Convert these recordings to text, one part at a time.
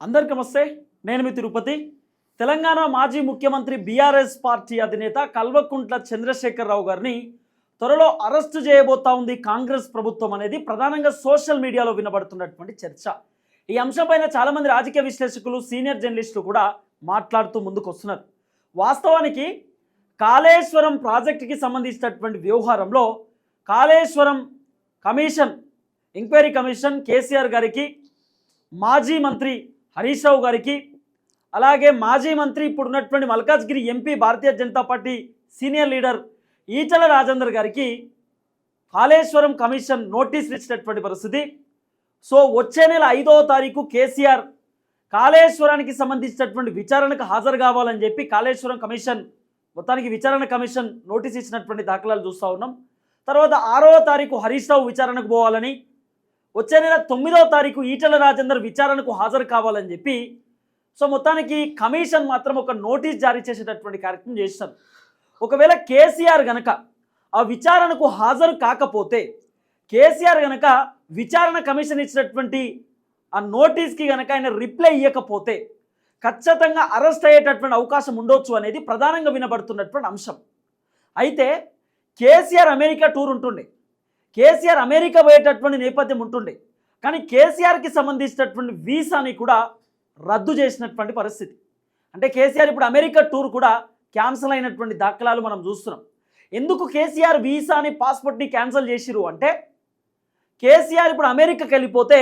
అందరికి నమస్తే నేను మీ తిరుపతి. తెలంగాణ మాజీ ముఖ్యమంత్రి బీఆర్ఎస్ పార్టీ అధినేత కల్వకుంట్ల చంద్రశేఖరరావు గారిని త్వరలో అరెస్టు చేయబోతా ఉంది కాంగ్రెస్ ప్రభుత్వం అనేది. ప్రధానంగా సోషల్ మీడియాలో వినబడుతున్నటువంటి చర్చ. ఈ అంశంపైన చాలామంది రాజకీయ విశ్లేషకులు సీనియర్ జర్నలిస్టులు కూడా మాట్లాడుతూ ముందుకు వస్తున్నారు వాస్తవానికి కాళేశ్వరం ప్రాజెక్టుకి సంబంధించినటువంటి వ్యవహారంలో Kaleshwaram commission enquiry commission KCR గారికి మాజీ మంత్రి హరీష్ రావు గారికి అలాగే మాజీ మంత్రి ఇప్పుడు ఉన్నటువంటి Malkajgiri MP Bharatiya Janata party senior leader Etela Rajender గారికి కాళేశ్వరం కమిషన్ నోటీసులు ఇచ్చినటువంటి పరిస్థితి. సో వచ్చే నెల ఐదవ తారీఖు కేసీఆర్ కాళేశ్వరానికి సంబంధించినటువంటి విచారణకు హాజరు కావాలని చెప్పి కాళేశ్వరం కమిషన్ మొత్తానికి విచారణ కమిషన్ నోటీస్ ఇచ్చినటువంటి దాఖలాలు చూస్తూ ఉన్నాం. తర్వాత ఆరవ తారీఖు హరీష్ రావు విచారణకు పోవాలని వచ్చే నెల తొమ్మిదవ తారీఖు ఈటల రాజేందర్ విచారణకు హాజరు కావాలని చెప్పి సో మొత్తానికి కమిషన్ మాత్రం ఒక నోటీస్ జారీ చేసేటటువంటి కార్యక్రమం చేస్తారు ఒకవేళ కేసీఆర్ గనక ఆ విచారణకు హాజరు కాకపోతే కేసీఆర్ గనక విచారణ కమిషన్ ఇచ్చినటువంటి ఆ నోటీస్కి గనక ఆయన రిప్లై ఇవ్వకపోతే ఖచ్చితంగా అరెస్ట్ అయ్యేటటువంటి అవకాశం ఉండొచ్చు అనేది ప్రధానంగా వినబడుతున్నటువంటి అంశం. అయితే కేసీఆర్ అమెరికా టూర్ ఉంటుండే. కేసీఆర్ అమెరికా పోయేటటువంటి నేపథ్యం ఉంటుండే. కానీ కేసీఆర్కి సంబంధించినటువంటి వీసాని కూడా రద్దు చేసినటువంటి పరిస్థితి. అంటే కేసీఆర్ ఇప్పుడు అమెరికా టూర్ కూడా క్యాన్సిల్ అయినటువంటి దాఖలాలు మనం చూస్తున్నాం. ఎందుకు కేసీఆర్ వీసాని పాస్పోర్ట్ని క్యాన్సిల్ చేసిరు అంటే కేసీఆర్ ఇప్పుడు అమెరికాకి వెళ్ళిపోతే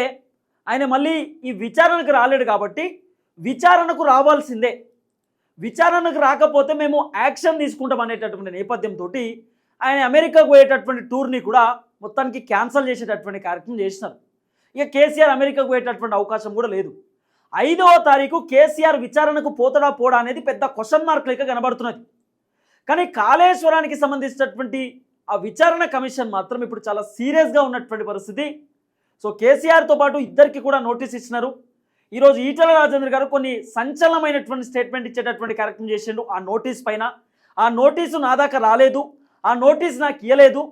ఆయన మళ్ళీ ఈ విచారణకు రాలేడు కాబట్టి విచారణకు రావాల్సిందే. విచారణకు రాకపోతే మేము యాక్షన్ తీసుకుంటాం అనేటటువంటి నేపథ్యంతో ఆయన అమెరికాకు పోయేటటువంటి టూర్ని కూడా మొత్తానికి క్యాన్సల్ చేసేటటువంటి కార్యక్రమం చేసినారు. ఇక కేసీఆర్ అమెరికాకు పోయేటటువంటి అవకాశం కూడా లేదు. ఐదవ తారీఖు కేసీఆర్ విచారణకు పోతడా పోడా అనేది పెద్ద క్వశ్చన్ మార్క్ లెక్క కనబడుతున్నది. కానీ కాళేశ్వరానికి సంబంధించినటువంటి ఆ విచారణ కమిషన్ మాత్రం ఇప్పుడు చాలా సీరియస్గా ఉన్నటువంటి పరిస్థితి. సో కేసీఆర్తో పాటు ఇద్దరికి కూడా నోటీస్ ఇచ్చినారు. ఈరోజు ఈటల రాజేంద్ర గారు కొన్ని సంచలనమైనటువంటి స్టేట్మెంట్ ఇచ్చేటటువంటి కార్యక్రమం చేసిండు. ఆ నోటీస్ పైన. ఆ నోటీసు నా దాకా రాలేదు. ఆ నోటీస్ నాకు ఇవ్వలేదు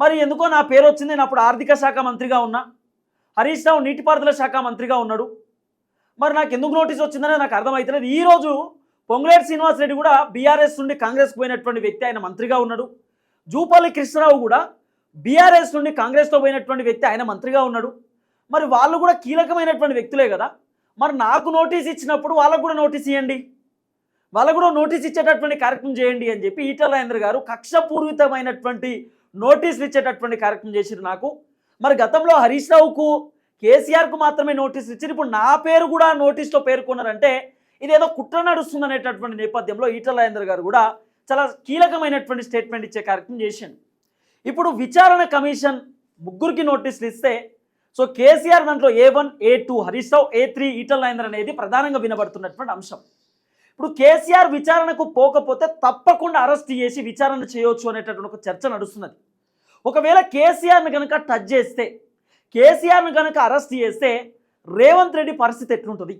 మరి ఎందుకో నా పేరు వచ్చింది? నేను అప్పుడు ఆర్థిక శాఖ మంత్రిగా ఉన్నా. హరీష్ రావు నీటిపారుదల శాఖ మంత్రిగా ఉన్నాడు. మరి నాకు ఎందుకు నోటీస్ వచ్చిందనే నాకు అర్థమవుతలేదు ఈరోజు పొంగులేటి శ్రీనివాసరెడ్డి కూడా బీఆర్ఎస్ నుండి కాంగ్రెస్కి పోయినటువంటి వ్యక్తి ఆయన మంత్రిగా ఉన్నాడు. జూపల్లి కృష్ణరావు కూడా బీఆర్ఎస్ నుండి కాంగ్రెస్తో పోయినటువంటి వ్యక్తి ఆయన మంత్రిగా ఉన్నాడు. మరి వాళ్ళు కూడా కీలకమైనటువంటి వ్యక్తులే కదా. మరి నాకు నోటీస్ ఇచ్చినప్పుడు వాళ్ళకు కూడా నోటీస్ ఇవ్వండి వాళ్ళకు కూడా నోటీస్ ఇచ్చేటటువంటి కార్యక్రమం చేయండి అని చెప్పి ఈటల రాజేంద్ర గారు కక్షపూరితమైనటువంటి నోటీసులు ఇచ్చేటటువంటి కార్యక్రమం చేసిరు నాకు. మరి గతంలో హరీష్ రావుకు కేసీఆర్కు మాత్రమే నోటీసులు ఇచ్చారు ఇప్పుడు నా పేరు కూడా నోటీస్లో పేర్కొన్నారంటే ఇదేదో కుట్ర నడుస్తుంది అనేటటువంటి నేపథ్యంలో ఈటల రాజేంద్ర గారు కూడా చాలా కీలకమైనటువంటి స్టేట్మెంట్ ఇచ్చే కార్యక్రమం చేశాను ఇప్పుడు విచారణ కమిషన్ ముగ్గురికి నోటీసులు ఇస్తే సో కేసీఆర్ దాంట్లో A one A two Harish Rao A three Etela Rajendra అనేది ప్రధానంగా వినబడుతున్నటువంటి అంశం. ఇప్పుడు కేసీఆర్ విచారణకు పోకపోతే తప్పకుండా అరెస్ట్ చేసి విచారణ చేయొచ్చు అనేటటువంటి ఒక చర్చ నడుస్తున్నది. ఒకవేళ కేసీఆర్ని కనుక టచ్ చేస్తే కేసీఆర్ను కనుక అరెస్ట్ చేస్తే రేవంత్ రెడ్డి పరిస్థితి ఎట్లుంటుంది?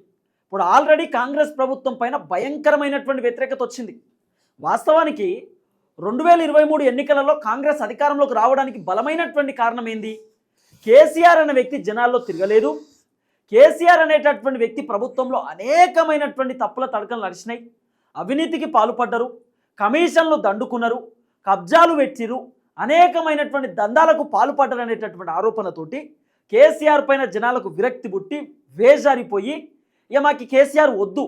ఇప్పుడు ఆల్రెడీ కాంగ్రెస్ ప్రభుత్వం పైన భయంకరమైనటువంటి వ్యతిరేకత వచ్చింది. వాస్తవానికి రెండు వేల ఇరవై మూడు ఎన్నికలలో కాంగ్రెస్ అధికారంలోకి రావడానికి బలమైనటువంటి కారణం ఏంది? కేసీఆర్ అనే వ్యక్తి జనాల్లో తిరగలేదు. కేసీఆర్ అనేటటువంటి వ్యక్తి ప్రభుత్వంలో అనేకమైనటువంటి తప్పుల తడకలు నడిచినాయి. అవినీతికి పాల్పడ్డరు కమిషన్లు దండుకున్నారు కబ్జాలు పెట్టిరు అనేకమైనటువంటి దందాలకు పాల్పడ్డరు అనేటటువంటి ఆరోపణతోటి కేసీఆర్ పైన జనాలకు విరక్తి పుట్టి వేజారిపోయి ఇక మాకు కేసీఆర్ వద్దు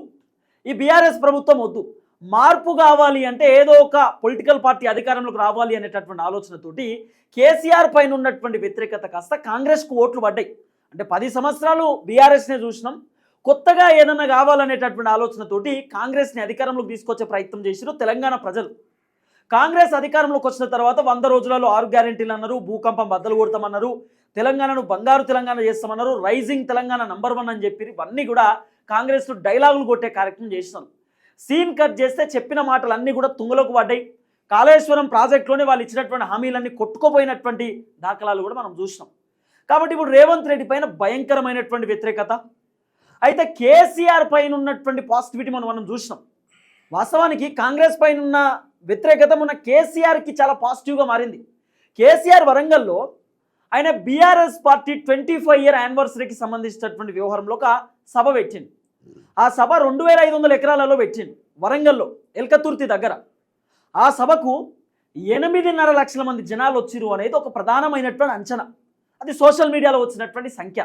ఈ బీఆర్ఎస్ ప్రభుత్వం వద్దు మార్పు కావాలి అంటే ఏదో ఒక పొలిటికల్ పార్టీ అధికారంలోకి రావాలి అనేటటువంటి ఆలోచనతోటి కేసీఆర్ పైన ఉన్నటువంటి వ్యతిరేకత కాస్త కాంగ్రెస్కు ఓట్లు పడ్డాయి. అంటే పది సంవత్సరాలు బీఆర్ఎస్నే చూసినాం. కొత్తగా ఏదన్నా కావాలనేటటువంటి ఆలోచనతోటి కాంగ్రెస్ని అధికారంలోకి తీసుకొచ్చే ప్రయత్నం చేసిరు తెలంగాణ ప్రజలు. కాంగ్రెస్ అధికారంలోకి వచ్చిన తర్వాత వంద రోజులలో ఆరు గ్యారెంటీలు అన్నారు భూకంపం బద్దలు కొడతామన్నారు తెలంగాణను బంగారు తెలంగాణ చేస్తామన్నారు రైజింగ్ తెలంగాణ నంబర్ వన్ అని చెప్పి ఇవన్నీ కూడా కాంగ్రెస్లో డైలాగులు కొట్టే కార్యక్రమం చేసినాం. సీన్ కట్ చేస్తే చెప్పిన మాటలు అన్నీ కూడా తుంగలోకి పడ్డాయి. కాళేశ్వరం ప్రాజెక్టులోనే వాళ్ళు ఇచ్చినటువంటి హామీలన్నీ కొట్టుకోపోయినటువంటి దాఖలాలు కూడా మనం చూసినాం. కాబట్టి ఇప్పుడు రేవంత్ రెడ్డి పైన భయంకరమైనటువంటి వ్యతిరేకత. అయితే కేసీఆర్ పైన ఉన్నటువంటి పాజిటివిటీ మనం మనం చూసినాం. వాస్తవానికి కాంగ్రెస్ పైన ఉన్న వ్యతిరేకత మొన్న కేసీఆర్కి చాలా పాజిటివ్గా మారింది. కేసీఆర్ వరంగల్లో ఆయన BRS party twenty five year యానివర్సరీకి సంబంధించినటువంటి వ్యవహారంలో ఒక సభ పెట్టింది ఆ సభ రెండు వేల ఐదు వందల ఎకరాలలో పెట్టింది వరంగల్లో ఎల్కతుర్తి దగ్గర. ఆ సభకు ఎనిమిదిన్నర లక్షల మంది జనాలు వచ్చిరు అనేది ఒక ప్రధానమైనటువంటి అంచనా. అది సోషల్ మీడియాలో వచ్చినటువంటి సంఖ్య.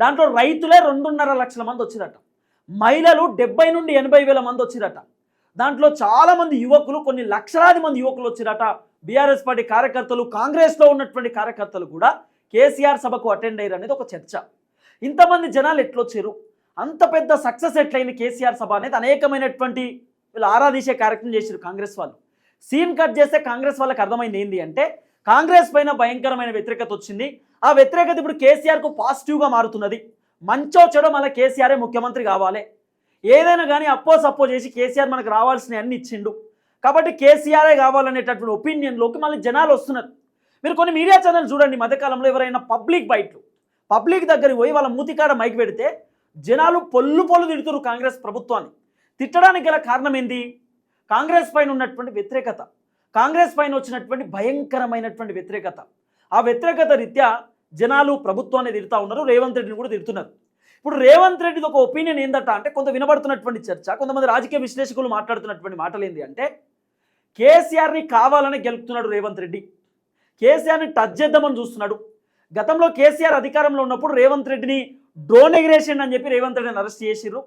దాంట్లో రైతులే రెండున్నర లక్షల మంది వచ్చిరట. మహిళలు డెబ్బై నుండి ఎనభై వేల మంది వచ్చిరట. దాంట్లో చాలామంది యువకులు కొన్ని లక్షలాది మంది యువకులు వచ్చిరట. బీఆర్ఎస్ పార్టీ కార్యకర్తలు కాంగ్రెస్లో ఉన్నటువంటి కార్యకర్తలు కూడా కేసీఆర్ సభకు అటెండ్ అయ్యారు అనేది ఒక చర్చ. ఇంతమంది జనాలు ఎట్లొచ్చారు అంత పెద్ద సక్సెస్ ఎట్లయింది కేసీఆర్ సభ అనేది? అనేకమైనటువంటి వీళ్ళు ఆరాధీసే కార్యక్రమం చేశారు కాంగ్రెస్ వాళ్ళు. సీన్ కట్ చేస్తే కాంగ్రెస్ వాళ్ళకి అర్థమైంది ఏంటి అంటే కాంగ్రెస్ పైన భయంకరమైన వ్యతిరేకత వచ్చింది. ఆ వ్యతిరేకత ఇప్పుడు కేసీఆర్కు పాజిటివ్గా మారుతున్నది. మంచో చెడో మళ్ళీ కేసీఆరే ముఖ్యమంత్రి కావాలి. ఏదైనా కానీ అప్పో సప్పో చేసి కేసీఆర్ మనకు రావాల్సిన అన్ని ఇచ్చిండు. కాబట్టి కేసీఆరే కావాలనేటటువంటి ఒపీనియన్లోకి మళ్ళీ జనాలు వస్తున్నారు. మీరు కొన్ని మీడియా ఛానల్ చూడండి మధ్యకాలంలో ఎవరైనా పబ్లిక్ బయట్లు పబ్లిక్ దగ్గరికి పోయి వాళ్ళ మూతికాడ మైక్ పెడితే జనాలు పొల్లు పొల్లు తిడుతురు కాంగ్రెస్ ప్రభుత్వాన్ని. తిట్టడానికి గల కారణం ఏంది? కాంగ్రెస్ పైన ఉన్నటువంటి వ్యతిరేకత. కాంగ్రెస్ పైన వచ్చినటువంటి భయంకరమైనటువంటి వ్యతిరేకత. ఆ వ్యతిరేకత రీత్యా జనాలు ప్రభుత్వాన్ని తిడుతూ ఉన్నారు రేవంత్ రెడ్డిని కూడా తిడుతున్నారు. ఇప్పుడు రేవంత్ రెడ్డిది ఒక ఒపీనియన్ ఏందట అంటే కొంత వినబడుతున్నటువంటి చర్చ కొంతమంది రాజకీయ విశ్లేషకులు మాట్లాడుతున్నటువంటి మాటలు ఏంది అంటే కేసీఆర్ని కావాలని గెలుపుతున్నాడు రేవంత్ రెడ్డి. కేసీఆర్ని టచ్ చేద్దామని చూస్తున్నాడు. గతంలో కేసీఆర్ అధికారంలో ఉన్నప్పుడు రేవంత్ రెడ్డిని డ్రోన్ ఎగిరేసిండు అని చెప్పి రేవంత్ రెడ్డిని అరెస్ట్ చేసిర్రు.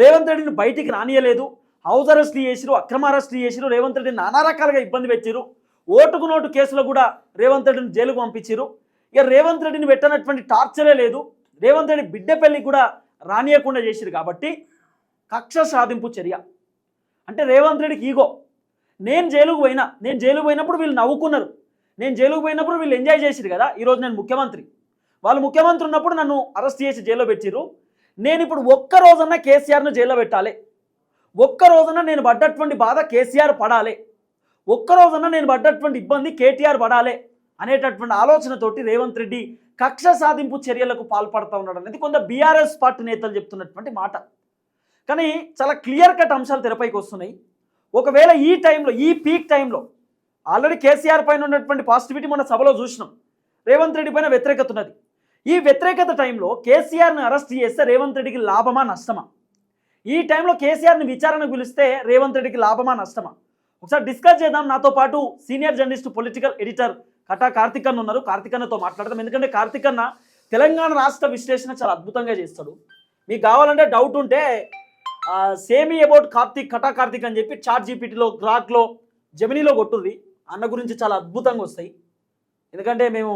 రేవంత్ రెడ్డిని బయటికి రానియలేదు. హౌస్ అరెస్ట్లు చేసిరు అక్రమ అరెస్ట్లు చేసిరు రేవంత్ రెడ్డిని నానా రకాలుగా ఇబ్బంది పెట్టిరు ఓటుకు నోటు కేసులో కూడా రేవంత్ రెడ్డిని జైలుకు పంపించారు ఇక రేవంత్ రెడ్డిని పెట్టనటువంటి టార్చరే లేదు. రేవంత్ రెడ్డి బిడ్డ పెళ్ళి కూడా రానియకుండా చేసిరు కాబట్టి కక్ష సాధింపు చర్య. అంటే రేవంత్ రెడ్డికి ఈగో. నేను జైలుకు పోయినా నేను జైలుకు పోయినప్పుడు వీళ్ళు నవ్వుకున్నారు. నేను జైలుకు పోయినప్పుడు వీళ్ళు ఎంజాయ్ చేసిరు కదా ఈరోజు నేను ముఖ్యమంత్రి. వాళ్ళు ముఖ్యమంత్రి ఉన్నప్పుడు నన్ను అరెస్ట్ చేసి జైల్లో పెట్టిరు. నేను ఇప్పుడు ఒక్క రోజన్నా కేసీఆర్ను జైల్లో పెట్టాలి. ఒక్క రోజున నేను పడ్డటువంటి బాధ కేసీఆర్ పడాలి. ఒక్క రోజున నేను పడ్డటువంటి ఇబ్బంది కేటీఆర్ పడాలి. అనేటటువంటి ఆలోచనతోటి రేవంత్ రెడ్డి కక్ష సాధింపు చర్యలకు పాల్పడతా ఉన్నాడు అనేది కొంత బీఆర్ఎస్ పార్టీ నేతలు చెప్తున్నటువంటి మాట. కానీ చాలా క్లియర్ కట్ అంశాలు తెరపైకి వస్తున్నాయి. ఒకవేళ ఈ టైంలో ఈ పీక్ టైంలో ఆల్రెడీ కేసీఆర్ పైన ఉన్నటువంటి పాజిటివిటీ మన సభలో చూసినాం. రేవంత్ రెడ్డి పైన వ్యతిరేకత ఉన్నది. ఈ వ్యతిరేకత టైంలో కేసీఆర్ని అరెస్ట్ చేస్తే రేవంత్ రెడ్డికి లాభమా నష్టమా? ఈ టైంలో కేసీఆర్ని విచారణకు పిలిస్తే రేవంత్ రెడ్డికి లాభమా నష్టమా? ఒకసారి డిస్కస్ చేద్దాం. నాతో పాటు senior journalist political editor Kata Karthik అన్న ఉన్నారు. కార్తిక్ అన్నతో మాట్లాడతాం ఎందుకంటే కార్తిక్ అన్న తెలంగాణ రాష్ట్ర విశ్లేషణ చాలా అద్భుతంగా చేస్తాడు. మీకు కావాలంటే డౌట్ ఉంటే సేమీ అబౌట్ కార్తిక్ కటా కార్తిక్ అని చెప్పి చాట్ జీపీటీలో గ్రాక్లో జమినీలో కొట్టుర్రి అన్న గురించి చాలా అద్భుతంగా వస్తాయి. ఎందుకంటే మేము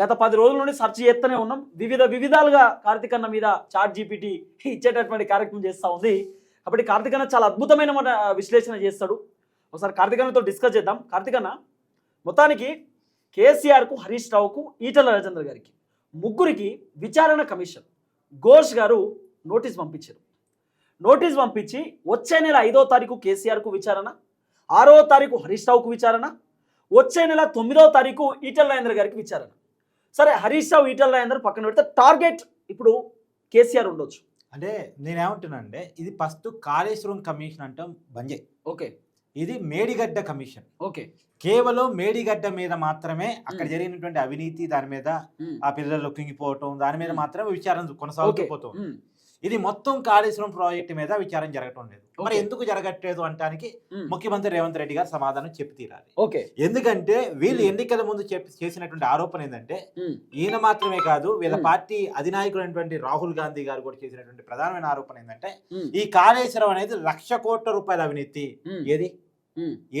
గత పది రోజుల నుండి సెర్చ్ చేస్తూనే ఉన్నాం. వివిధ వివిధాలుగా కార్తిక్ అన్న మీద చాట్ జీపీటీ ఇచ్చేటటువంటి కార్యక్రమం చేస్తూ ఉంది. కాబట్టి కార్తిక్ అన్న చాలా అద్భుతమైన మన విశ్లేషణ చేస్తాడు. ఒకసారి కార్తిక్ అన్నతో డిస్కస్ చేద్దాం. కార్తిక్ అన్న మొత్తానికి కేసీఆర్కు హరీష్ రావుకు ఈటల రాజేంద్ర గారికి ముగ్గురికి విచారణ కమిషన్. ఘోష్ గారు నోటీస్ పంపించారు. నోటీస్ పంపించి వచ్చే నెల ఐదో తారీఖు కేసీఆర్కు విచారణ ఆరో తారీఖు హరీష్ రావుకు విచారణ వచ్చే నెల తొమ్మిదవ తారీఖు ఈటల రాజేంద్ర గారికి విచారణ. సరే హరీష్ రావు ఈటల రాజేందర్ పక్కన పెడితే టార్గెట్ ఇప్పుడు కేసీఆర్ ఉండొచ్చు. అంటే నేనేమంటున్నా అంటే ఇది ఫస్ట్ కాళేశ్వరం కమిషన్ అంటాం బంజే. ఓకే. ఇది మేడిగడ్డ కమిషన్. ఓకే. కేవలం మేడిగడ్డ మీద మాత్రమే అక్కడ. జరిగినటువంటి అవినీతి దాని మీద ఆ పిల్లలు కుంగిపోవటం దాని మీద. మాత్రమే విచారణ కొనసాగుతూ పోతుంది ఇది మొత్తం కాళేశ్వరం ప్రాజెక్టు మీద విచారణ జరగటం లేదు. మరి. ఎందుకు జరగట్లేదు అంటానికి ముఖ్యమంత్రి రేవంత్ రెడ్డి గారు సమాధానం చెప్పి తీరాలి. ఓకే. ఎందుకంటే వీళ్ళు. ఎన్నికల ముందు చెప్పి చేసినటువంటి ఆరోపణ ఏంటంటే ఈయన మాత్రమే కాదు వీళ్ళ. పార్టీ అధినాయకుడైనటువంటి రాహుల్ గాంధీ గారు కూడా చేసినటువంటి ప్రధానమైన ఆరోపణ ఏంటంటే ఈ కాళేశ్వరం అనేది లక్ష కోట్ల రూపాయల అవినీతి. ఏది?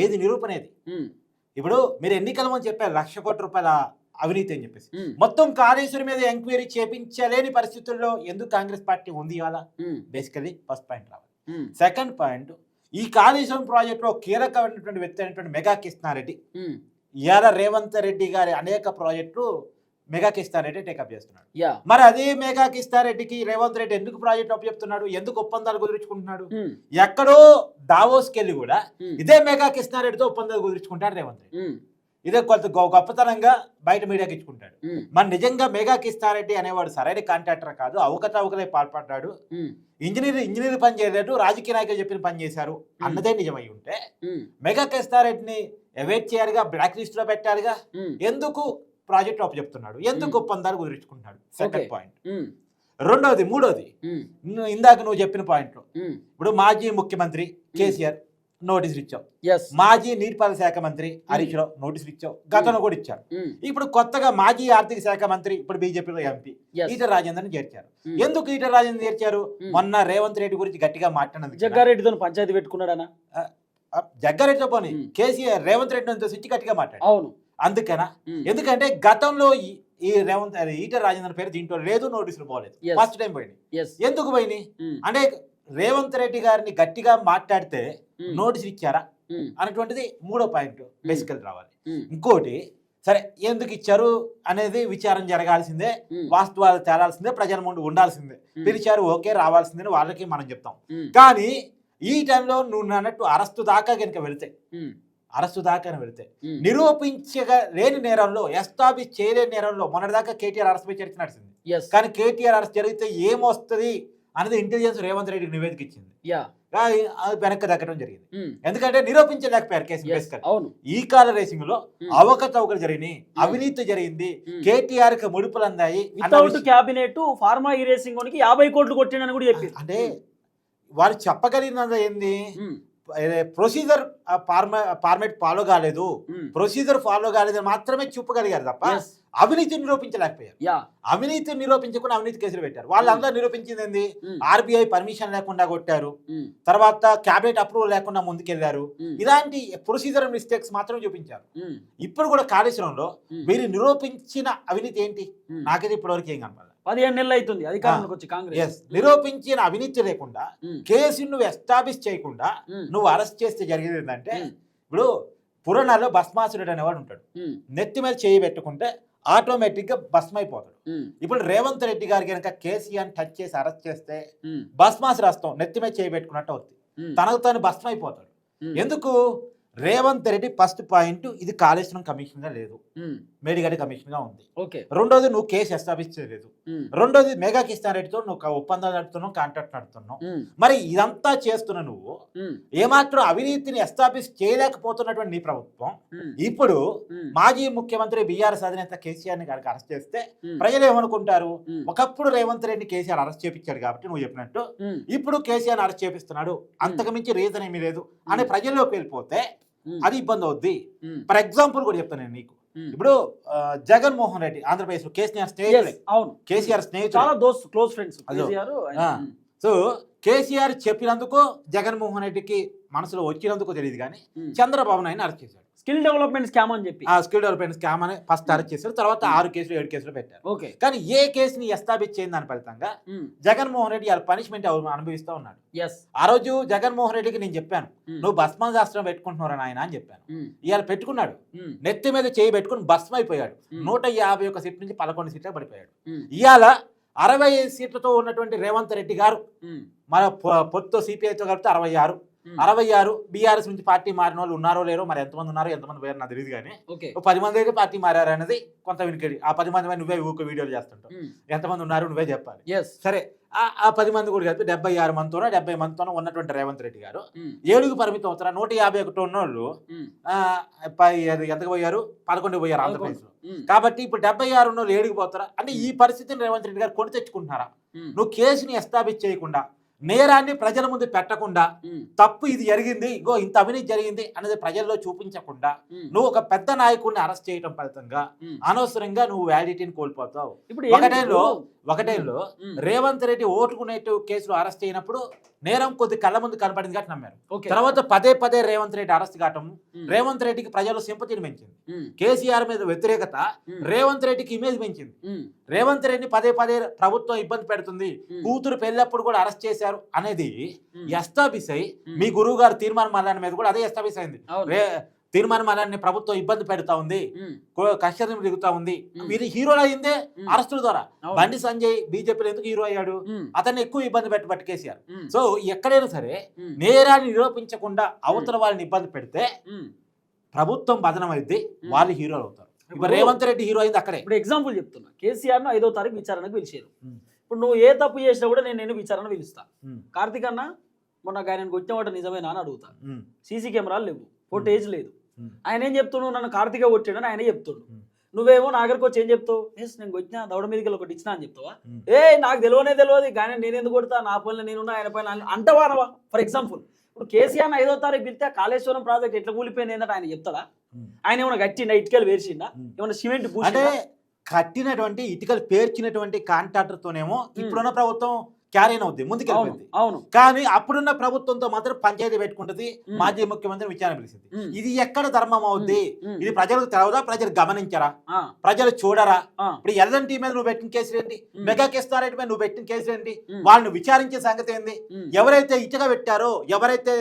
ఏది నిరూపణ ఏది? ఇప్పుడు మీరు ఎన్నికల ముందు చెప్పారు లక్ష కోట్ల రూపాయల అవినీతి అని చెప్పేసి. మొత్తం కాళేశ్వరం మీద ఎంక్వైరీ చేపించలేని పరిస్థితుల్లో ఎందుకు కాంగ్రెస్ పార్టీ ఉంది ఇవాళ? బేసికలీ ఫస్ట్ పాయింట్ రావాలి. సెకండ్ పాయింట్ ఈ కాళేశ్వరం ప్రాజెక్టులో కీలకమైనటువంటి వ్యక్తి అయినటువంటి మెగా కృష్ణారెడ్డి ఇవాళ రేవంత్ రెడ్డి గారి అనేక ప్రాజెక్టులు మెగా కిస్తారెడ్డి టేకప్ చేస్తున్నాడు. మరి అదే మెగా కిస్తారెడ్డికి రేవంత్ రెడ్డి ఎందుకు ప్రాజెక్ట్ అప్పు చెప్తున్నాడు ఎందుకు ఒప్పందాలు కుదుర్చుకుంటున్నాడు? ఎక్కడో దావోస్కి వెళ్ళి కూడా ఇదే మెగా కృష్ణారెడ్డితో ఒప్పందాలు కుదుర్చుకుంటాడు రేవంత్ రెడ్డి. ఇదే కొంత గొప్పతనంగా బయట మీడియాకి ఇచ్చుకుంటాడు. మరి నిజంగా మెగా కిస్తారెడ్డి అనేవాడు సరైన కాంట్రాక్టర్ కాదు అవకతవకలే పాల్పడ్డాడు. ఇంజనీర్ ఇంజనీర్ పని చేయలేదు రాజకీయ నాయకులు చెప్పిన పని చేశారు అన్నదే నిజమై ఉంటే మెగా కిస్తారెడ్డిని అవాయిడ్ చేయాలిగా బ్లాక్ లిస్ట్లో పెట్టాలిగా? ఎందుకు ప్రాజెక్ట్ అప్పు చెప్తున్నాడు? ఎందుకు ఒప్పందాలు కుదుర్చుకుంటున్నాడు? సెకండ్. పాయింట్ రెండవది మూడోది. ఇందాక నువ్వు చెప్పిన పాయింట్లో ఉమ్, ఇప్పుడు మాజీ ముఖ్యమంత్రి కేసీఆర్ నోటీసులు ఇచ్చావు. మాజీ నీటిపారుదల శాఖ మంత్రి హరీష్ రావు నోటీసులు ఇచ్చావు. గతంలో కూడా ఇచ్చారు. ఉమ్, ఇప్పుడు కొత్తగా మాజీ ఆర్థిక శాఖ మంత్రి ఇప్పుడు బీజేపీలో ఎంపీ yes, ఈట రాజేందర్ని చేర్చారు. ఎందుకు ఈట రాజేందర్ చేర్చారు. మొన్న రేవంత్ రెడ్డి గురించి గట్టిగా మాట్లాడినందుకు జగ్గారెడ్డితో పంచాయతీ పెట్టుకున్నాడనా? జగ్గారెడ్డితో పోనీ. కేసీఆర్ రేవంత్ రెడ్డి స్విచ్ గట్టిగా మాట్లాడు అవును. అందుకేనా? ఎందుకంటే గతంలో ఈ- రేవంత్ ఈట రాజేందర్ పేరు దీంట్లో లేదు నోటీసులు పోలేదు. ఫస్ట్ టైం పోయింది ఎందుకు పోయినాయి? అంటే రేవంత్ రెడ్డి గారిని గట్టిగా మాట్లాడితే ఉమ్, నోటీసులు ఇచ్చారా? అనేటువంటిది మూడో పాయింట్ బేసికల్ రావాలి. ఇంకోటి సరే ఎందుకు ఇచ్చారు అనేది విచారం జరగాల్సిందే వాస్తవాలు తేలాల్సిందే ప్రజల ముందు ఉండాల్సిందే. పిలిచారు ఓకే రావాల్సిందని వాళ్ళకి మనం చెప్తాం. కానీ ఈ టైంలో నువ్వు అన్నట్టు అరెస్టు దాకా కనుక వెళితే ఉమ్, అరెస్టు దాకా వెళితే నిరూపించగా లేని నేరంలో ఎస్టాబ్లిష్ చేయలేని నేరంలో మొన్నటిదాకా కేటీఆర్ అరెస్ట్ పై చర్చ నడిచింది. కానీ కేటీఆర్ అరెస్ట్ జరిగితే ఏమొస్తుంది? అనేది ఇంటెలిజెన్స్ రేవంత్ రెడ్డికి నివేదిక ఇచ్చింది. వెనక్కి దక్కడం జరిగింది. ఎందుకంటే నిరూపించలేకపోయారు కేసు అవును. ఈ కాల రేసింగ్లో అవకతవకలు జరిగినాయి అవినీతి జరిగింది. కేటీఆర్కి ముడుపులు అందాయి వితౌట్ విషయం- క్యాబినెట్ ఫార్మా ఇరేసింగ్కి యాభై కోట్లు కొట్టిండని కూడా చెప్పింది అంటే వాళ్ళు చెప్పగలిగినది ఏంది? ప్రొసీజర్ ఫార్మేట్ ఫాలో కాలేదు. ప్రొసీజర్ ఫాలో కాలేదని మాత్రమే చూపగలిగారు తప్ప అవినీతి నిరూపించలేకపోయారు. అవినీతి నిరూపించకుండా అవినీతి కేసులు పెట్టారు. వాళ్ళందరూ నిరూపించింది ఏంది ఆర్బీఐ పర్మిషన్ లేకుండా కొట్టారు. తర్వాత క్యాబినెట్ అప్రూవల్ లేకుండా ముందుకెళ్ళారు. ఇలాంటి ప్రొసీజర్ మిస్టేక్స్ మాత్రం చూపించారు. ఇప్పుడు కూడా కాళేశ్వరంలో మీరు నిరూపించిన అవినీతి ఏంటి. నాకైతే ఇప్పటివరకు ఏం కనపడలేదు. పదిహేను నెలలు అవుతుంది అధికారంలోకి వచ్చి కాంగ్రెస్. నిరూపించిన అవినీతి లేకుండా కేసు నువ్వు ఎస్టాబ్లిష్ చేయకుండా నువ్వు అరెస్ట్ చేస్తే జరిగేది ఏంటంటే ఇప్పుడు పురాణాల్లో భస్మాసురుడు అనేవాడు ఉంటాడు. నెత్తి మీద చేయి పెట్టుకుంటే ఆటోమేటిక్గా భస్మైపోతాడు. ఇప్పుడు రేవంత్ రెడ్డి గారు కనుక కేసీఆర్ టచ్ చేసి అరెస్ట్ చేస్తే భస్మాసు రాస్తాం నెత్తి మీద చేయి పెట్టుకున్నట్టు అవుతుంది తనకు తాను భస్మైపోతాడు. ఎందుకు? రేవంత్ రెడ్డి ఫస్ట్ పాయింట్ ఇది కాళేశ్వరం కమిషన్గా లేదు. మేడిగడ్డ కమిషన్గా ఉంది. ఓకే. రెండోది నువ్వు కేసు ఎస్టాబ్లిష్ చేయలేదు. రెండోది మెగా కిషన్ రెడ్డితో నువ్వు ఒప్పందాలు నడుపుతున్నావు కాంట్రాక్ట్ నడుపుతున్నావు. ఉమ్, మరి ఇదంతా చేస్తున్న నువ్వు ఏమాత్రం అవినీతిని ఎస్టాబ్లిష్ చేయలేకపోతున్నటువంటి నీ ప్రభుత్వం ఇప్పుడు మాజీ ముఖ్యమంత్రి బీఆర్ఎస్ అధినేత కేసీఆర్ని కనుక అరెస్ట్ చేస్తే ప్రజలు ఏమనుకుంటారు? ఒకప్పుడు రేవంత్ రెడ్డి కేసీఆర్ అరెస్ట్ చేపించాడు కాబట్టి నువ్వు చెప్పినట్టు ఇప్పుడు కేసీఆర్ అరెస్ట్ చేపిస్తున్నాడు. అంతకు మించి రీజన్ ఏమీ లేదు. అని ప్రజల్లోకి వెళ్ళిపోతే అది ఇబ్బంది అవుద్ది. ఫర్ ఎగ్జాంపుల్ కూడా చెప్తాను నేను నీకు. ఇప్పుడు జగన్మోహన్ రెడ్డి ఆంధ్రప్రదేశ్లో కేసీఆర్ స్నేహితుడే. Yes, అవును. కేసీఆర్ చాలా స్నేహితుడు దోస్త్ close friends. KCR so KCR చెప్పినందుకు జగన్మోహన్ రెడ్డికి మనసులో వచ్చినందుకు తెలియదు కానీ. చంద్రబాబు నాయుడు అరెస్ట్ చేశాడు. స్కిల్ డెవలప్మెంట్ స్కామ్ అని చెప్పి. ఆ స్కిల్ డెవలప్మెంట్ స్కామ్ అని ఫస్ట్ అరెస్ట్ చేశారు తర్వాత ఆరు కేసులు ఏడు కేసులు పెట్టారు. ఓకే. కానీ ఏ కేసుని ఎస్టాబ్లిష్ చేయని దాని ఫలితంగా జగన్మోహన్ రెడ్డి వాళ్ళ పనిష్మెంట్ అనుభవిస్తూ ఉన్నాడు. ఆ రోజు జగన్మోహన్ రెడ్డికి నేను చెప్పాను నువ్వు భస్మం శాస్త్రం పెట్టుకుంటున్నారా నాయన అని చెప్పాను. ఇవాళ పెట్టుకున్నాడు. నెత్తి మీద చేయి పెట్టుకుని భస్మం అయిపోయాడు. నూట యాభై ఒక సీట్ నుంచి పదకొండు సీట్లకు పడిపోయాడు. ఇవాళ అరవై సీట్లతో ఉన్నటువంటి రేవంత్ రెడ్డి గారు మన పొ- పొత్తుతో సిపిఐతో కలిపితే అరవై ఆరు. అరవై ఆరు బీఆర్ఎస్ నుంచి పార్టీ మారిన వాళ్ళు ఉన్నారో లేరో మరి ఎంతమంది ఉన్నారో ఎంతమంది పోయారు నాకు తెలియదు కానీ పది మంది అయితే పార్టీ మారారు అనేది కొంత వినికిడి. ఆ పది మంది నువ్వే ఊక వీడియోలు చేస్తుంటావు. ఎంతమంది ఉన్నారు నువ్వే చెప్పాలి. సరే ఆ- ఆ పది మంది కూడా కలిపి డెబ్బై ఆరు మందితోనో డెబ్బై మందితోనో ఉన్నటువంటి రేవంత్ రెడ్డి గారు ఏడుగు పరిమితం అవుతారా నూట యాభై ఒకటి ఉన్నోళ్ళు ఎంతకు పోయారు? పదకొండు పోయారు ఆంధ్రప్రదేశ్లో. కాబట్టి ఇప్పుడు డెబ్బై ఆరు ఉన్నోళ్ళు ఏడుగు పోతారా అంటే ఈ పరిస్థితిని రేవంత్ రెడ్డి గారు కొని తెచ్చుకుంటున్నారా నువ్వు కేసుని ఎస్టాబ్లిష్ చేయకుండా నేరాన్ని ప్రజల ముందు పెట్టకుండా తప్పు ఇది జరిగింది ఇగో ఇంత అవినీతి జరిగింది అనేది ప్రజల్లో చూపించకుండా నువ్వు ఒక పెద్ద నాయకుడిని అరెస్ట్ చేయడం ఫలితంగా అనవసరంగా నువ్వు వ్యాలిటీని కోల్పోతావు. ఇప్పుడు ఒకటేలో ఒకటేలో రేవంత్ రెడ్డి ఓటుకునేటు కేసులో అరెస్ట్ అయినప్పుడు నేరం కొద్ది కళ్ళ ముందు కనపడింది కాబట్టి నమ్మారు. తర్వాత పదే పదే రేవంత్ రెడ్డి అరెస్ట్ కావటం రేవంత్ రెడ్డికి ప్రజలు సింపతిని పెంచింది. కేసీఆర్ మీద వ్యతిరేకత రేవంత్ రెడ్డికి ఇమేజ్ పెంచింది. రేవంత్ రెడ్డి పదే పదే ప్రభుత్వం ఇబ్బంది పెడుతుంది. కూతురు పెళ్ళప్పుడు కూడా అరెస్ట్ చేశారు. అనేది ఎస్టాబ్లిష్ అయి మీ గురువు గారు తీర్మానం మల్లాని మీద కూడా అదే ఎస్టాబ్లిష్ అయింది. తీర్మానం మల్లాన్ని ప్రభుత్వం ఇబ్బంది పెడతా ఉంది కష్టం దిగుతా ఉంది. వీరు హీరోలు అయిందే అరెస్టుల ద్వారా. బండి సంజయ్ బీజేపీలో ఎందుకు హీరో అయ్యాడు? అతన్ని ఎక్కువ ఇబ్బంది పెట్టి పట్టి కేసీఆర్. సో ఎక్కడైనా సరే నేరాన్ని నిరూపించకుండా అవతల వాళ్ళని ఇబ్బంది పెడితే ప్రభుత్వం బదనం అయితే వాళ్ళు హీరోలు అవుతారు. ఇప్పుడు రేవంత్ రెడ్డి హీరో అయింది అక్కడే. ఇప్పుడు ఎగ్జాంపుల్ చెప్తున్నా. కేసీఆర్ను ఐదో తారీఖు విచారణకు పిలిచారు. ఇప్పుడు నువ్వు ఏ తప్పు చేసినా కూడా నేను నేను విచారణ పిలుస్తా. కార్తీక్ అన్న మొన్న ఆయన వాట నిజమేనా అని అడుగుతా. సీసీ కెమెరాలు లేవు ఫుటేజ్ లేదు. ఆయన ఏం చెప్తున్నావు నన్ను కార్తీక కొట్టాడని ఆయన చెప్తుండు. నువ్వేమో నాగరికి వచ్చి ఏం చెప్తావు? ఎస్ నేను వచ్చిన దౌడ మీదకి ఒకటి ఇచ్చినా అని చెప్తావా. ఏ నాకు తెలియనే తెలియదు కానీ నేను ఎందుకు కొడతా? నా పనులు నేనున్నా ఆయన పైన అంటవానవా? ఫర్ ఎగ్జాంపుల్ ఇప్పుడు కేసీఆర్ ఐదో తారీఖు పిలిస్తే ఆ కాళేశ్వరం ప్రాజెక్ట్ ఎట్లా కూలిపోయింది ఏంటంటే ఆయన చెప్తాడా. ఆయన ఏమైనా గట్టిండా ఇటుకలు ఉమ్. ఏమైనా సిమెంట్ అంటే కట్టినటువంటి ఇటుకలు పేర్చినటువంటి కాంట్రాక్టర్ తోనేమో ఇప్పుడున్న ప్రభుత్వం క్యారీన్ అవుద్ది అవును ముందుకెళ్ళింది అవును. కానీ అప్పుడున్న ప్రభుత్వంతో మాత్రం పంచాయతీ పెట్టుకుంటది. మాజీ ముఖ్యమంత్రి విచారణ పిలిచింది. ఇది ఎక్కడ ధర్మం అవుద్ది. ఇది ప్రజలకు తెలవదా? ప్రజలు గమనించరా? ప్రజలు చూడరా? ఇప్పుడు ఎల్ఎన్టీ మీద నువ్వు పెట్టిన కేసులు ఏంటి. మెగా కేస్తారెడ్డి మీద నువ్వు పెట్టిన కేసులు ఏంటి. వాళ్ళని విచారించే సంగతి ఏంది. ఎవరైతే ఇటుక పెట్టారో ఎవరైతే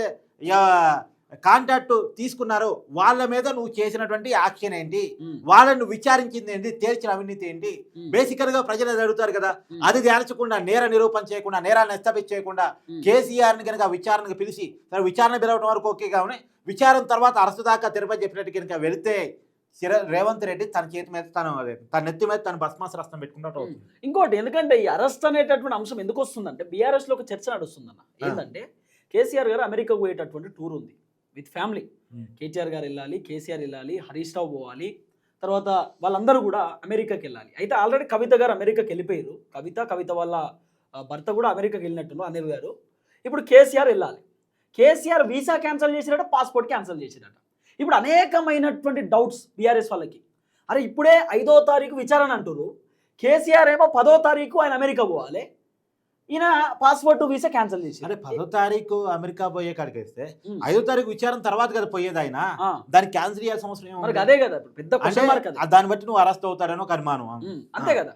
కాంట్రాక్ట్ తీసుకున్నారో వాళ్ళ మీద నువ్వు చేసినటువంటి యాక్షన్ ఏంటి. వాళ్ళను విచారించింది ఏంటి? తేల్చిన అవినీతి ఏంటి. బేసికల్గా ప్రజలు అడుగుతారు కదా. అది ధ్యానించకుండా నేర నిరూపణ చేయకుండా నేరాన్ని ఎస్టాబ్లిష్ చేయకుండా. కేసీఆర్ని కనుక విచారణకు పిలిచి విచారణ పిలవడం వరకు ఓకే కానీ విచారణ తర్వాత అరెస్ట్ దాకా తిరుపతి చెప్పినట్టు కనుక వెళితే రేవంత్ రెడ్డి తన చేతి మీద తను తన నెత్తి మీద తన భస్మాసరస్తం పెట్టుకున్నట్టు అవుతుంది. ఇంకోటి ఎందుకంటే ఈ అరెస్ట్ అనేటటువంటి అంశం ఎందుకు వస్తుందంటే బీఆర్ఎస్లో ఒక చర్చ నడుస్తుందన్న. ఏంటంటే కేసీఆర్ గారు అమెరికా పోయేటటువంటి టూర్ ఉంది. With family. కేటీఆర్ గారు వెళ్ళాలి కేసీఆర్ వెళ్ళాలి హరీష్ రావు పోవాలి. తర్వాత వాళ్ళందరూ కూడా అమెరికాకి వెళ్ళాలి. అయితే ఆల్రెడీ కవిత గారు అమెరికాకి వెళ్ళిపోయారు. కవిత కవిత వాళ్ళ భర్త కూడా అమెరికాకి వెళ్ళినట్టు అనిల్ గారు. ఇప్పుడు కేసీఆర్ వెళ్ళాలి. కేసీఆర్ వీసా క్యాన్సిల్ చేసిరట పాస్పోర్ట్ క్యాన్సిల్ చేసిరట ఇప్పుడు అనేకమైనటువంటి డౌట్స్ బీఆర్ఎస్ వాళ్ళకి. అరే ఇప్పుడే ఐదో తారీఖు విచారణ అంటారు కేసీఆర్ ఏమో పదో తారీఖు ఆయన అమెరికా పోవాలి. ఈయన పాస్పోర్ట్ వీసా క్యాన్సిల్ చేసి అరే పదో తారీఖు అమెరికా పోయే కాడికి వేస్తే. ఐదో తారీఖు విచారణ తర్వాత కదా పోయేది ఆయన దాన్ని క్యాన్సిల్ చేయాల్సిన అవసరం? అదే కదా పెద్ద దాన్ని బట్టి నువ్వు అరెస్ట్ అవుతారనో ఒక అనుమానం అంతే. కదా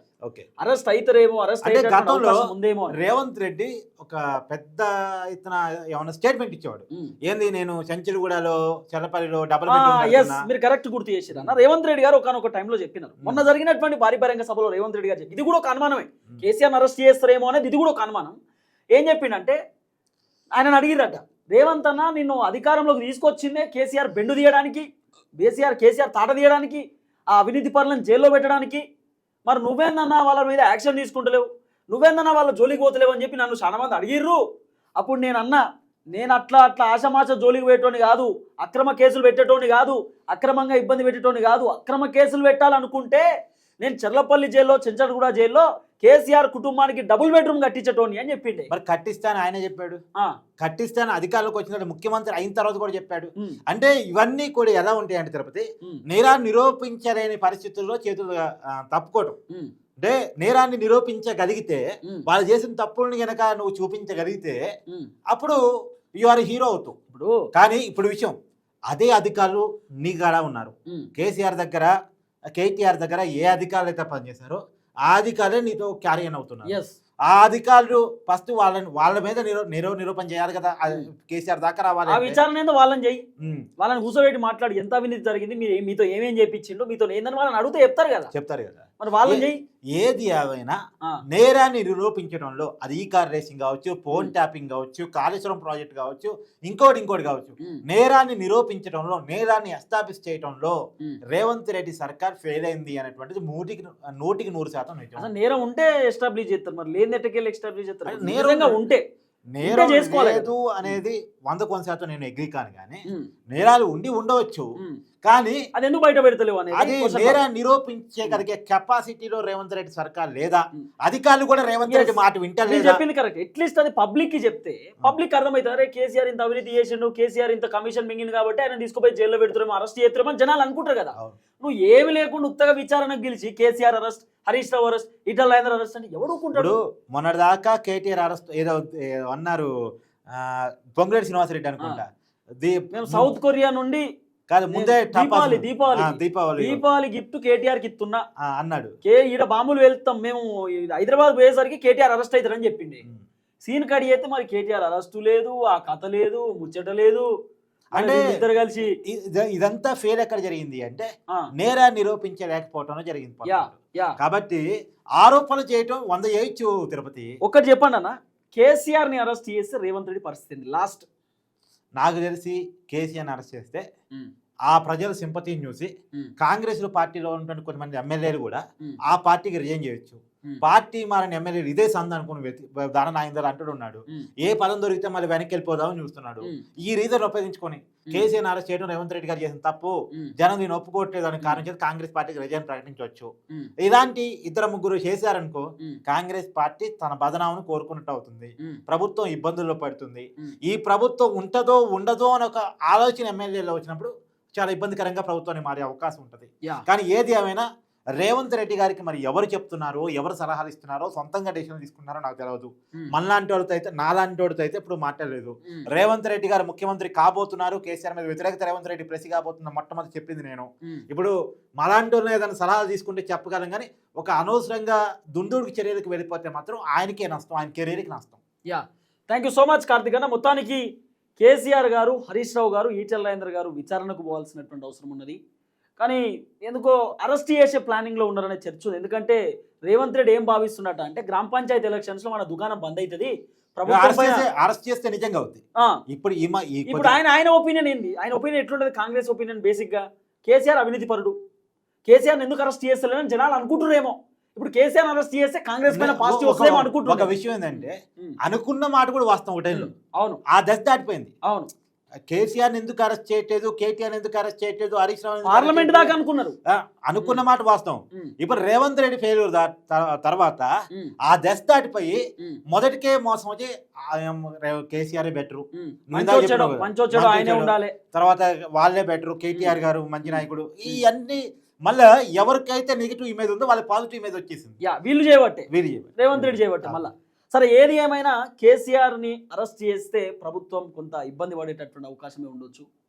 అరెస్ట్ అవుతారేమో అరెస్ట్ అంటే గతంలో అని. రేవంత్ రెడ్డి ఒక పెద్ద ఇతన ఏమన్నా స్టేట్మెంట్ ఇచ్చేవాడు. ఏంది నేను చెంచులగూడలో చెల్లపల్లిలో డబుల్. మీరు కరెక్ట్ గుర్తు చేసిరు అన్న రేవంత్ రెడ్డి గారు ఒకనొక టైంలో చెప్పినారు మొన్న జరిగినటువంటి భారీ బహిరంగ సభలో రేవంత్ రెడ్డి గారు చెప్పి ఇది కూడా ఒక అనుమానమే. కేసీఆర్ అరెస్ట్ చేస్తారేమో అనేది ఇది కూడా ఒక అనుమానం ఏం చెప్పిండంటే ఆయన అడిగిరట రేవంత్ అన్న నిన్ను అధికారంలోకి తీసుకొచ్చిందే కేసీఆర్ బెండు తీయడానికి కేసీఆర్ కేసీఆర్ తాట తీయడానికి ఆ అవినీతి పనులను జైల్లో పెట్టడానికి మరి నువ్వేందన్నా వాళ్ళ మీద యాక్షన్ తీసుకుంటలేవు? నువ్వేందన్నా వాళ్ళ జోలికి పోతలేవు అని చెప్పి నన్ను చాలా మంది అడిగిర్రు. అప్పుడు నేను అన్నా నేను అట్లా అట్లా ఆశమాచ జోలికి పెట్టేటోని కాదు అక్రమ కేసులు పెట్టేటోని కాదు అక్రమంగా ఇబ్బంది పెట్టేటోని కాదు అక్రమ కేసులు పెట్టాలనుకుంటే నేను చెర్లపల్లి జైల్లో చెంచడగూడ జైల్లో కేసీఆర్ కుటుంబానికి డబుల్ బెడ్రూమ్ కట్టించటోని అని చెప్పిండే. మరి కట్టిస్తాను ఆయన చెప్పాడు. కట్టిస్తాను అధికారంలోకి వచ్చిన ముఖ్యమంత్రి అయిన తర్వాత కూడా చెప్పాడు. అంటే ఇవన్నీ కూడా ఎలా ఉంటాయంటే తిరుపతి నేరాన్ని నిరూపించలేని పరిస్థితుల్లో చేతులు తప్పుకోవటం. అంటే నేరాన్ని నిరూపించగలిగితే వాళ్ళు చేసిన తప్పుల్ని గనక నువ్వు చూపించగలిగితే. అప్పుడు యు ఆర్ హీరో అవుతావు. ఇప్పుడు కానీ ఇప్పుడు విషయం అదే అధికారులు నీ కాడ ఉన్నారు. కేసీఆర్ దగ్గర కేటీఆర్ దగ్గర ఏ అధికారులు అయితే పనిచేశారో ఆ అధికారులే నీతో క్యారియన్ అవుతున్నారు. Yes. ఆ అధికారులు ఫస్ట్ వాళ్ళని వాళ్ళ మీద నిరూ నిరూ నిరూపణ చేయాలి కదా. ఉమ్. కేసీఆర్ దాకా రావాలి ఆ. విచారణ ఏందో వాళ్ళని చెయ్యి. ఉమ్, వాళ్ళని కూర్చోబెట్టి మాట్లాడి. ఎంత అవినీతి జరిగింది? మీరు మీతో ఏమేం చేయించిండు మీతో ఏందని వాళ్ళని అడిగితే చెప్తారు కదా. చెప్తారు కదా. మరి వాళ్ళని చెయ్యి. ఏది ఏమైనా నేరాన్ని నిరూపించడంలో అది ఈ కార్ రేసింగ్ కావచ్చు ఫోన్. ట్యాపింగ్ కావచ్చు కాళేశ్వరం ప్రాజెక్ట్ కావచ్చు ఇంకోటి ఇంకోటి కావచ్చు. నేరాన్ని నిరూపించడంలో నేరాన్ని ఎస్టాబ్లిష్ చేయడంలో. రేవంత్ రెడ్డి సర్కార్ ఫెయిల్ అయింది అనేటువంటిది నూటికి నూటికి నూరు శాతం నిజం. నేరం ఉంటే ఎస్టాబ్లిష్ చేస్తారు మరి లేని ఎస్టాబ్లిష్ చేస్తారు. అంటే నేరం నిజంగా ఉంటే నేరం చేసుకోవాలి కదా. లేదు అనేది వంద కొంత శాతం నేను ఎగ్రీ కాను కానీ నేరాలు ఉండి ఉండవచ్చు. కానీ అది ఎందుకు బయట పెడతలేవు అది. నేరాన్ని నిరూపించగలిగే కెపాసిటీలో రేవంత్ రెడ్డి సర్కార్ లేదా. అధికారులు కూడా రేవంత్. రెడ్డి మాట వింటలేదా? చెప్పింది కరెక్ట్ అట్లీస్ట్ అది పబ్లిక్కి చెప్తే పబ్లిక్ అర్థమవుతుంది. అరే కేసీఆర్ ఇంత అవినీతి చేసిండు కేసీఆర్ ఇంత కమిషన్ మింగింది కాబట్టి ఆయన తీసుకుపోయి జైల్లో పెడుతున్నామో అరెస్ట్ చేస్తున్నామో అని జనాలు అనుకుంటారు కదా. నువ్వు ఏమి లేకుండా ఉత్తగా విచారణకు గెలిచి KCR arrest Harish Rao arrest Etela Rajendra arrest అంటే ఎవడు ఊరుకుంటాడు ఇప్పుడు మొన్నటిదాకా కేటీఆర్ అరెస్ట్ ఏదో అన్నారు పొంగులేటి శ్రీనివాసరెడ్డి అనుకుంటా. మేము సౌత్ కొరియా నుండి కాదు ముందే. దీపావళి, దీపావళి. దీపావళి. దీపావళి గిఫ్ట్ కేటీఆర్కి ఇస్తున్నా. అన్నాడు. కే ఈడ బాంబులు వెళ్తాం మేము హైదరాబాద్ పోయేసరికి కేటీఆర్ అరెస్ట్ అవుతారని చెప్పింది సీన్ కడి అయితే మరి కేటీఆర్ అరెస్టు లేదు ఆ కథ లేదు ముచ్చట లేదు. అంటే ఇద్దరు కలిసి ఇదంతా ఫెయిల్ ఎక్కడ జరిగింది అంటే నేరాన్ని నిరూపించలేకపోవటం జరిగింది కాబట్టి ఆరోపణలు చేయటం వంద చేయొచ్చు తిరుపతి. ఒక్కటి చెప్పండి అన్న కేసీఆర్ని అరెస్ట్ చేస్తే రేవంత్ రెడ్డి పరిస్థితి లాస్ట్ నాకు తెలిసి కేసీఆర్ అరెస్ట్ చేస్తే ఆ ప్రజల సింపతిని చూసి కాంగ్రెస్ పార్టీలో ఉన్నటువంటి కొంతమంది ఎమ్మెల్యేలు కూడా ఆ పార్టీకి రిజైన్ చేయొచ్చు. పార్టీ మారని ఎమ్మెల్యేలు ఇదే సంద అనుకుని దాన నాయందర్ అంటుడు ఉన్నాడు. ఏ పదం దొరికితే మళ్ళీ వెనక్కి వెళ్ళిపోదామని చూస్తున్నాడు. ఈ రీజన్ ఉపయోగించుకొని కేసీఆర్ అరెస్ట్ చేయడం రేవంత్ రెడ్డి గారు చేసిన తప్పు జనం దీన్ని ఒప్పుకోవట్లేదు అనే కారణం చేత కాంగ్రెస్ పార్టీకి రిజైన్ ప్రకటించవచ్చు. ఇలాంటి ఇద్దరు ముగ్గురు చేశారనుకో కాంగ్రెస్ పార్టీ తన బదనామును కోరుకున్నట్టు అవుతుంది. ప్రభుత్వం ఇబ్బందుల్లో పడుతుంది. ఈ ప్రభుత్వం ఉంటదో ఉండదో అని ఒక ఆలోచన ఎమ్మెల్యేలో వచ్చినప్పుడు చాలా ఇబ్బందికరంగా ప్రభుత్వాన్ని మారే అవకాశం ఉంటుంది. కానీ ఏది ఏమైనా రేవంత్ రెడ్డి గారికి మరి ఎవరు చెప్తున్నారో ఎవరు సలహాలు ఇస్తున్నారో సొంతంగా డెసిషన్ తీసుకున్నారో నాకు తెలియదు మనలాంటి వాడితో అయితే నాలాంటి వాడితో అయితే ఇప్పుడు మాట్లాడలేదు. రేవంత్ రెడ్డి గారు ముఖ్యమంత్రి కాబోతున్నారు కేసీఆర్ మీద వ్యతిరేకత రేవంత్ రెడ్డి ప్రెసి కాబోతున్న మొట్టమొదటి చెప్పింది నేను. ఇప్పుడు మలాంటి వాళ్ళని ఏదైనా సలహాలు తీసుకుంటే చెప్పగలం కానీ ఒక అనవసరంగా దుందుడికి చర్యలకు వెళ్ళిపోతే మాత్రం ఆయనకే నష్టం ఆయన కెరీర్కి నష్టం. Yeah. Thank you so much Karthik అన్న. మొత్తానికి కేసీఆర్ గారు హరీష్ రావు గారు ఈటెల రాజేందర్ గారు విచారణకు పోవాల్సినటువంటి అవసరం ఉన్నది. కానీ ఎందుకో అరెస్ట్ చేసే ప్లానింగ్లో ఉన్నారనే చర్చ ఉంది. ఎందుకంటే రేవంత్ రెడ్డి ఏం భావిస్తున్నట్ట అంటే గ్రామ పంచాయతీ ఎలక్షన్స్లో మన దుకాణం బంద్ అవుతుంది అరెస్ట్ చేస్తే నిజంగా అవుతుంది ఇప్పుడు ఇప్పుడు ఆయన ఆయన ఒపీనియన్ ఏంది? ఆయన ఒపీనియన్ ఎట్లుంటది? కాంగ్రెస్ ఒపీనియన్ బేసిక్గా కేసీఆర్ అవినీతి పరుడు. కేసీఆర్ ఎందుకు అరెస్ట్ చేస్తలేరని జనాలు అనుకుంటున్నారేమో ఇప్పుడు కేసీఆర్ అరెస్ట్ చేస్తే కాంగ్రెస్ పైన పాజిటివ్ ఒక- వస్తుందేమో ఒక అనుకుంటున్నారు విషయం ఏంటంటే అనుకున్న మాట కూడా వాస్తవం ఒక టైంలో అవును. ఆ దశ దాటిపోయింది. అవును. కేసీఆర్ ఎందుకు అరెస్ట్ చేయట్లేదు కేటీఆర్ ఎందుకు అరెస్ట్ చేయట్లేదు హరీష్ రావు పార్లమెంట్ దాకా? అనుకున్నారు. అనుకున్న మాట వాస్తవం. ఇప్పుడు రేవంత్ రెడ్డి ఫెయిల్యూర్ తర్వాత ఆ దశ దాటిపోయి మొదటికే మోసం వచ్చి కేసీఆర్ బెటర్ తర్వాత వాళ్ళే బెటర్ కేటీఆర్ గారు మంచి నాయకుడు. ఇవన్నీ మళ్ళా ఎవరికైతే నెగిటివ్ ఇమేజ్ ఉందో వాళ్ళ పాజిటివ్ ఇమేజ్ వచ్చేసింది. వీళ్ళు చేయబట్టే. వీరి రేవంత్ రెడ్డి చేయబట్టే మళ్ళా. సరే ఏది ఏమైనా కేసీఆర్ని అరెస్ట్ చేస్తే ప్రభుత్వం కొంత ఇబ్బంది పడేటటువంటి అవకాశమే ఉండొచ్చు.